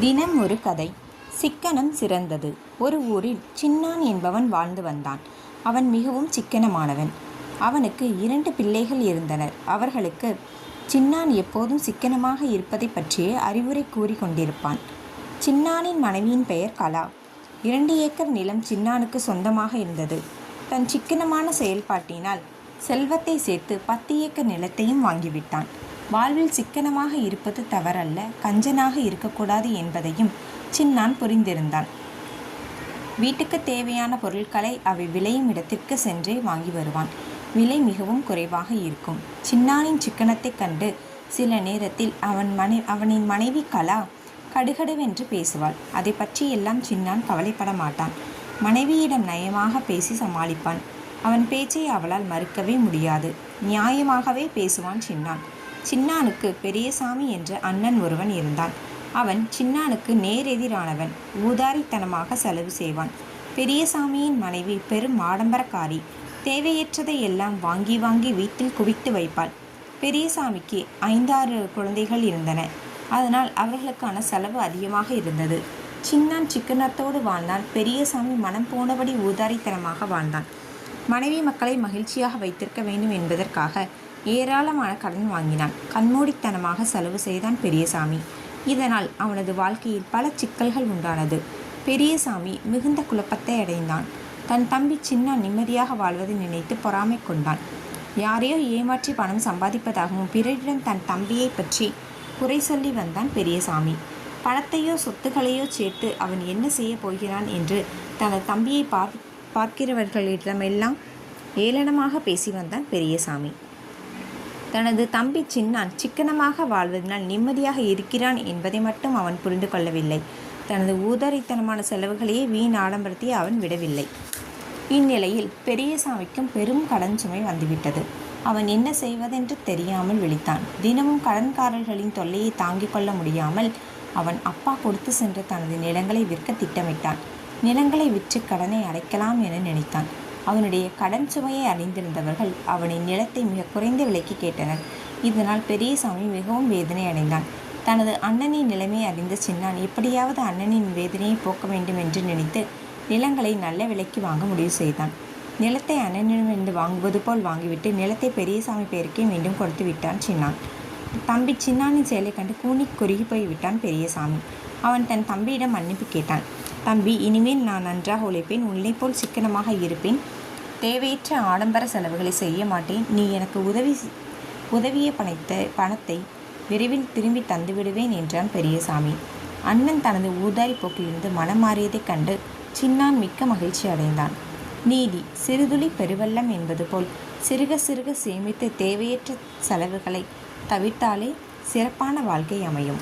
தினம் ஒரு கதை. சிக்கனம் சிறந்தது. ஒரு ஊரில் சின்னான் என்பவன் வாழ்ந்து வந்தான். அவன் மிகவும் சிக்கனமானவன். அவனுக்கு இரண்டு பிள்ளைகள் இருந்தனர். அவர்களுக்கு சின்னான் எப்போதும் சிக்கனமாக இருப்பதை பற்றியே அறிவுரை கூறி கொண்டிருப்பான். சின்னானின் மனைவியின் பெயர் கலா. இரண்டு ஏக்கர் நிலம் சின்னானுக்கு சொந்தமாக இருந்தது. தன் சிக்கனமான செயல்பாட்டினால் செல்வத்தை சேர்த்து பத்து ஏக்கர் நிலத்தையும் வாங்கிவிட்டான். வாழ்வில் சிக்கனமாக இருப்பது தவறல்ல கஞ்சனாக இருக்கக்கூடாது என்பதையும் சின்னான் புரிந்திருந்தான். வீட்டுக்கு தேவையான பொருட்களை அவை விளையும் இடத்திற்கு சென்றே வாங்கி வருவான். விலை மிகவும் குறைவாக இருக்கும். சின்னானின் சிக்கனத்தைக் கண்டு சில நேரத்தில் அவன் மனை அவனின் மனைவி கலா கடுகடுவென்று பேசுவாள். அதை பற்றி எல்லாம் சின்னான் கவலைப்பட மாட்டான். மனைவியிடம் நயமாக பேசி சமாளிப்பான். அவன் பேச்சை அவளால் மறுக்கவே முடியாது. நியாயமாகவே பேசுவான் சின்னான். சின்னானுக்கு பெரியசாமி என்ற அண்ணன் ஒருவன் இருந்தான். அவன் சின்னானுக்கு நேரெதிரானவன் ஊதாரித்தனமாக செலவு செய்வான். பெரியசாமியின் மனைவி பெரும் ஆடம்பரக்காரி தேவையற்றதை எல்லாம் வாங்கி வாங்கி வீட்டில் குவித்து வைப்பாள். பெரியசாமிக்கு ஐந்தாறு குழந்தைகள் இருந்தன. அதனால் அவர்களுக்கான செலவு அதிகமாக இருந்தது. சின்னான் சிக்கனத்தோடு வாழ்ந்தான். பெரியசாமி மனம் போனபடி ஊதாரித்தனமாக வாழ்ந்தான். மனைவி மக்களை மகிழ்ச்சியாக வைத்திருக்க வேண்டும் என்பதற்காக ஏராளமான கடன் வாங்கினான். கண்மூடித்தனமாக செலவு செய்தான் பெரியசாமி. இதனால் அவனது வாழ்க்கையில் பல சிக்கல்கள் உண்டானது. பெரியசாமி மிகுந்த குழப்பத்தை அடைந்தான். தன் தம்பி சின்ன நிம்மதியாக வாழ்வதை நினைத்து பொறாமை கொண்டான். யாரையோ ஏமாற்றி பணம் சம்பாதிப்பதாகவும் பிறரிடம் தன் தம்பியை பற்றி குறை சொல்லி வந்தான் பெரியசாமி. பணத்தையோ சொத்துக்களையோ சேர்த்து அவன் என்ன செய்ய போகிறான் என்று தனது தம்பியை பார் பார்க்கிறவர்களிடமெல்லாம் ஏளனமாக பேசி வந்தான் பெரியசாமி. தனது தம்பி சின்னான் சிக்கனமாக வாழ்வதனால் நிம்மதியாக இருக்கிறான் என்பதை மட்டும் அவன் புரிந்து கொள்ளவில்லை. தனது ஊதாரித்தனமான செலவுகளையே வீண் ஆடம்பரத்தை அவன் விடவில்லை. இந்நிலையில் பெரியசாமிக்கும் பெரும் கடன் சுமை வந்துவிட்டது. அவன் என்ன செய்வதென்று தெரியாமல் விழித்தான். தினமும் கடன்காரர்களின் தொல்லையை தாங்கிக் கொள்ள முடியாமல் அவன் அப்பா கொடுத்து சென்ற தனது நிலங்களை விற்க திட்டமிட்டான். நிலங்களை விற்று கடனை அடைக்கலாம் என நினைத்தான். அவனுடைய கடன் சுமையை அறிந்திருந்தவர்கள் அவனின் நிலத்தை மிக குறைந்த விலைக்கு கேட்டனர். இதனால் பெரியசாமி மிகவும் வேதனை அடைந்தான் தனது அண்ணனின் நிலைமை அறிந்த சின்னான் எப்படியாவது அண்ணனின் வேதனையை போக்க வேண்டும் என்று நினைத்து நிலங்களை நல்ல விலைக்கு வாங்க முடிவு செய்தான். நிலத்தை அண்ணனிடமிருந்து வாங்குவது போல் வாங்கிவிட்டு நிலத்தை பெரியசாமி பெயருக்கே மீண்டும் கொடுத்து விட்டான் சின்னான். தம்பி சின்னானின் செயலை கண்டு கூனி குறுகி போய் விட்டான் பெரியசாமி. அவன் தன் தம்பியிடம் மன்னிப்பு கேட்டான். தம்பி இனிமேல் நான் நன்றாக உழைப்பேன். உன்னை போல் சிக்கனமாக இருப்பேன். தேவையற்ற ஆடம்பர செலவுகளை செய்ய மாட்டேன். நீ எனக்கு உதவி உதவிய பணைத்த பணத்தை விரைவில் திரும்பி தந்துவிடுவேன் என்றான் பெரியசாமி. அண்ணன் தனது ஊதாரி போக்கிலிருந்து மனம் மாறியதைக் கண்டு சின்னான் மிக்க மகிழ்ச்சி அடைந்தான். நீதி சிறுதுளி பெருவெள்ளம் என்பது போல் சிறுக சிறுக சேமித்து தேவையற்ற செலவுகளை தவிர்த்தாலே சிறப்பான வாழ்க்கை அமையும்.